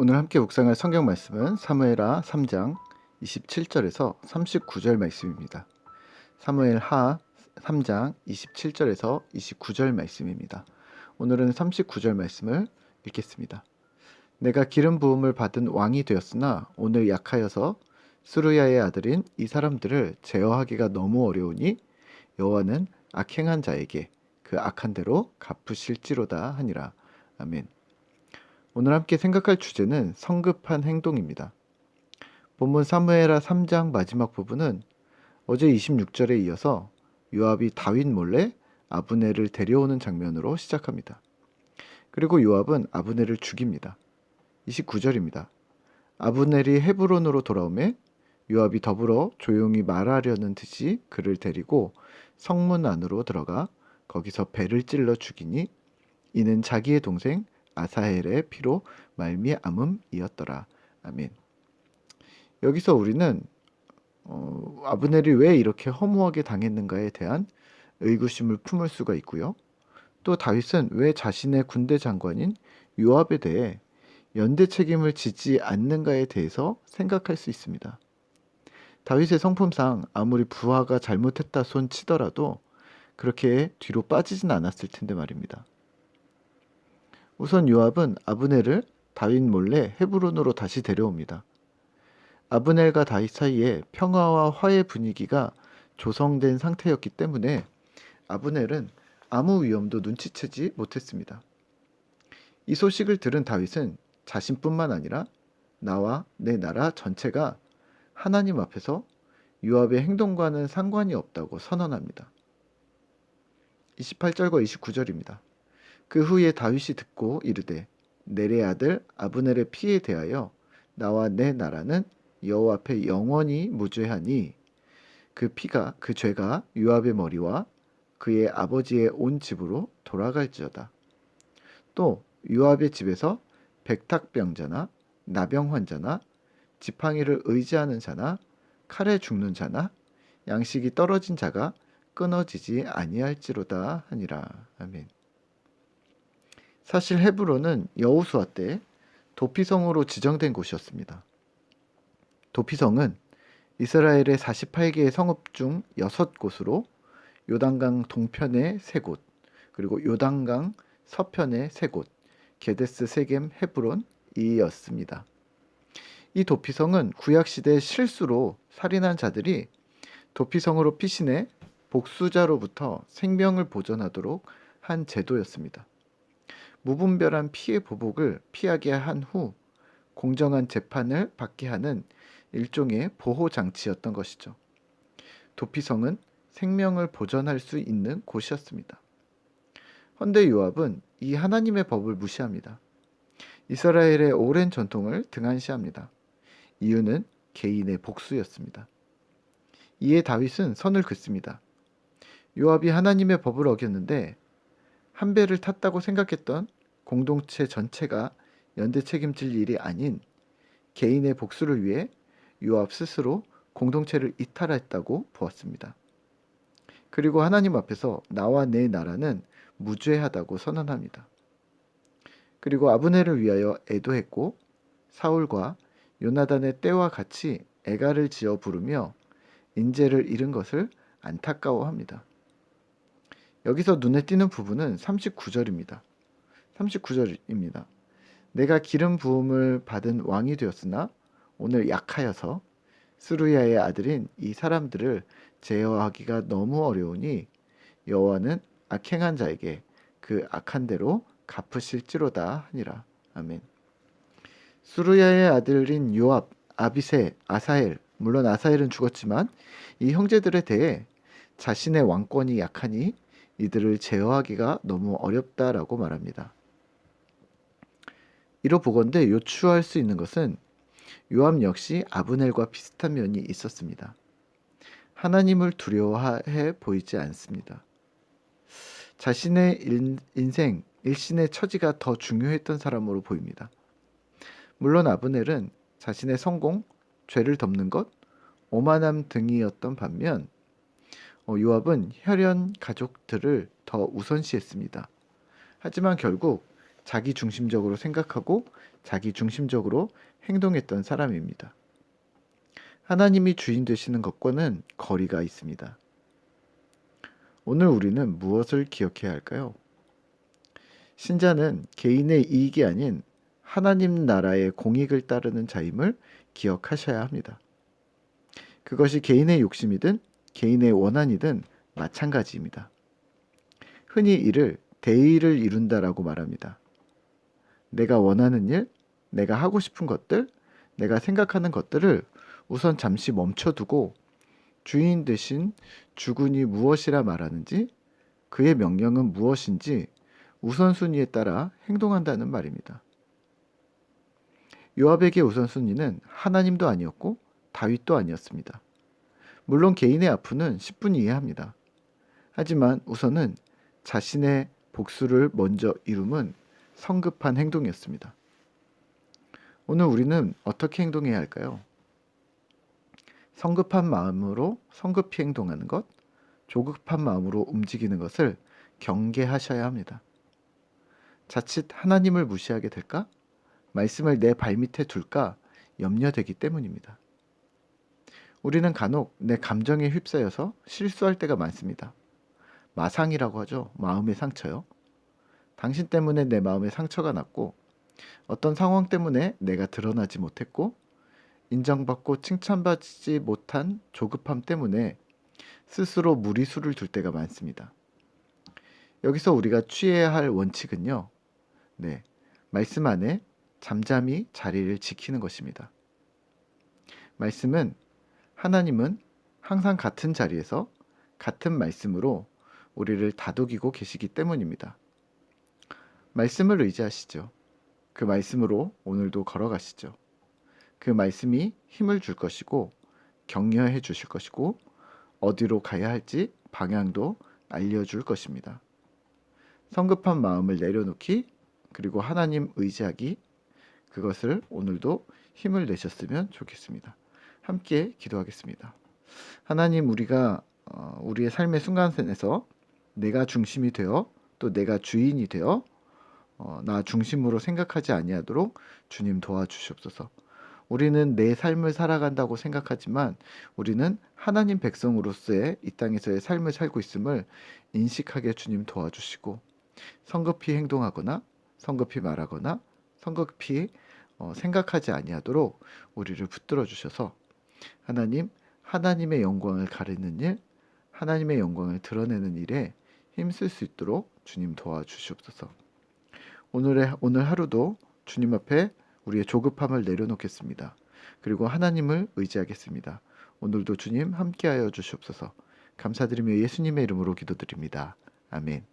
오늘 함께 묵상할 성경 말씀은 사무엘하 3장 27절에서 39절 말씀입니다. 사무엘하 3장 27절에서 29절 말씀입니다. 오늘은 39절 말씀을 읽겠습니다. 내가 기름 부음을 받은 왕이 되었으나 오늘 약하여서 수르야의 아들인 이 사람들을 제어하기가 너무 어려우니 여호와는 악행한 자에게 그 악한 대로 갚으실지로다 하니라. 아멘. 오늘 함께 생각할 주제는 성급한 행동입니다. 본문 사무엘하 3장 마지막 부분은 어제 26절에 이어서 요압이 다윗 몰래 아브넬을 데려오는 장면으로 시작합니다. 그리고 요압은 아브넬을 죽입니다. 29절입니다. 아브넬이 헤브론으로 돌아오매 요압이 더불어 조용히 말하려는 듯이 그를 데리고 성문 안으로 들어가 거기서 배를 찔러 죽이니 이는 자기의 동생 아사헬의 피로 말미암음이었더라. 아멘. 여기서 우리는 어, 아브넬이 왜 이렇게 허무하게 당했는가에 대한 의구심을 품을 수가 있고요. 또 다윗은 왜 자신의 군대 장관인 요압에 대해 연대 책임을 지지 않는가에 대해서 생각할 수 있습니다. 다윗의 성품상 아무리 부하가 잘못했다 손 치더라도 그렇게 뒤로 빠지진 않았을 텐데 말입니다. 우선 요압은 아브넬을 다윗 몰래 헤브론으로 다시 데려옵니다. 아브넬과 다윗 사이에 평화와 화해 분위기가 조성된 상태였기 때문에 아브넬은 아무 위험도 눈치채지 못했습니다. 이 소식을 들은 다윗은 자신뿐만 아니라 나와 내 나라 전체가 하나님 앞에서 요압의 행동과는 상관이 없다고 선언합니다. 28절과 29절입니다. 그 후에 다윗이 듣고 이르되 내레 아들 아브넬의 피에 대하여 나와 내 나라는 여호와 앞에 영원히 무죄하니 그 피가 그 죄가 요압의 머리와 그의 아버지의 온 집으로 돌아갈지어다. 또 요압의 집에서 백탁병자나 나병 환자나 지팡이를 의지하는 자나 칼에 죽는 자나 양식이 떨어진 자가 끊어지지 아니할지로다 하니라. 아멘. 사실 헤브론은 여호수아 때 도피성으로 지정된 곳이었습니다. 도피성은 이스라엘의 48개의 성읍 중 6곳으로 요단강 동편의 3곳, 그리고 요단강 서편의 3곳, 게데스 세겜 헤브론이었습니다. 이 도피성은 구약시대 실수로 살인한 자들이 도피성으로 피신해 복수자로부터 생명을 보전하도록 한 제도였습니다. 무분별한 피해 보복을 피하게 한 후 공정한 재판을 받게 하는 일종의 보호 장치였던 것이죠. 도피성은 생명을 보전할 수 있는 곳이었습니다. 헌데 요압은 이 하나님의 법을 무시합니다. 이스라엘의 오랜 전통을 등한시합니다. 이유는 개인의 복수였습니다. 이에 다윗은 선을 긋습니다. 요압이 하나님의 법을 어겼는데 한 배를 탔다고 생각했던 공동체 전체가 연대 책임질 일이 아닌 개인의 복수를 위해 요압 스스로 공동체를 이탈했다고 보았습니다. 그리고 하나님 앞에서 나와 내 나라는 무죄하다고 선언합니다. 그리고 아브넬을 위하여 애도했고 사울과 요나단의 때와 같이 애가를 지어 부르며 인재를 잃은 것을 안타까워합니다. 여기서 눈에 띄는 부분은 39절입니다. 39절입니다. 내가 기름 부음을 받은 왕이 되었으나 오늘 약하여서 스루야의 아들인 이 사람들을 제어하기가 너무 어려우니 여호와는 악행한 자에게 그 악한 대로 갚으실지로다 하니라. 아멘. 수르야의 아들인 요압, 아비세, 아사엘, 물론 아사엘은 죽었지만 이 형제들에 대해 자신의 왕권이 약하니 이들을 제어하기가 너무 어렵다라고 말합니다. 이로 보건대 요추할 수 있는 것은 요압 역시 아브넬과 비슷한 면이 있었습니다. 하나님을 두려워해 보이지 않습니다. 자신의 일, 인생, 일신의 처지가 더 중요했던 사람으로 보입니다. 물론 아브넬은 자신의 성공, 죄를 덮는 것, 오만함 등이었던 반면 어, 요압은 혈연 가족들을 더 우선시했습니다. 하지만 결국 자기 중심적으로 생각하고 자기 중심적으로 행동했던 사람입니다. 하나님이 주인 되시는 것과는 거리가 있습니다. 오늘 우리는 무엇을 기억해야 할까요? 신자는 개인의 이익이 아닌 하나님 나라의 공익을 따르는 자임을 기억하셔야 합니다. 그것이 개인의 욕심이든 개인의 원한이든 마찬가지입니다. 흔히 이를 대의를 이룬다라고 말합니다. 내가 원하는 일, 내가 하고 싶은 것들, 내가 생각하는 것들을 우선 잠시 멈춰두고 주인 되신 주군이 무엇이라 말하는지 그의 명령은 무엇인지 우선순위에 따라 행동한다는 말입니다. 요압에게 우선순위는 하나님도 아니었고 다윗도 아니었습니다. 물론 개인의 아픔은 10분 이해합니다. 하지만 우선은 자신의 복수를 먼저 이룸은 성급한 행동이었습니다. 오늘 우리는 어떻게 행동해야 할까요? 성급한 마음으로 성급히 행동하는 것, 조급한 마음으로 움직이는 것을 경계하셔야 합니다. 자칫 하나님을 무시하게 될까? 말씀을 내 발밑에 둘까? 염려되기 때문입니다. 우리는 간혹 내 감정에 휩싸여서 실수할 때가 많습니다. 마상이라고 하죠. 마음의 상처요. 당신 때문에 내 마음에 상처가 났고 어떤 상황 때문에 내가 드러나지 못했고 인정받고 칭찬받지 못한 조급함 때문에 스스로 무리수를 둘 때가 많습니다. 여기서 우리가 취해야 할 원칙은요. 네. 말씀 안에 잠잠히 자리를 지키는 것입니다. 말씀은 하나님은 항상 같은 자리에서 같은 말씀으로 우리를 다독이고 계시기 때문입니다. 말씀을 의지하시죠. 그 말씀으로 오늘도 걸어가시죠. 그 말씀이 힘을 줄 것이고 격려해 주실 것이고 어디로 가야 할지 방향도 알려줄 것입니다. 성급한 마음을 내려놓기 그리고 하나님 의지하기 그것을 오늘도 힘을 내셨으면 좋겠습니다. 함께 기도하겠습니다. 하나님 우리가 어, 우리의 삶의 순간에서 내가 중심이 되어 또 내가 주인이 되어 어, 나 중심으로 생각하지 아니하도록 주님 도와주시옵소서. 우리는 내 삶을 살아간다고 생각하지만 우리는 하나님 백성으로서의 이 땅에서의 삶을 살고 있음을 인식하게 주님 도와주시고 성급히 행동하거나 성급히 말하거나 성급히 어, 생각하지 아니하도록 우리를 붙들어 주셔서 하나님 하나님의 영광을 가리는 일, 하나님의 영광을 드러내는 일에 힘쓸 수 있도록 주님 도와주시옵소서. 오늘의 오늘 하루도 주님 앞에 우리의 조급함을 내려놓겠습니다. 그리고 하나님을 의지하겠습니다. 오늘도 주님 함께하여 주시옵소서. 감사드리며 예수님의 이름으로 기도드립니다. 아멘.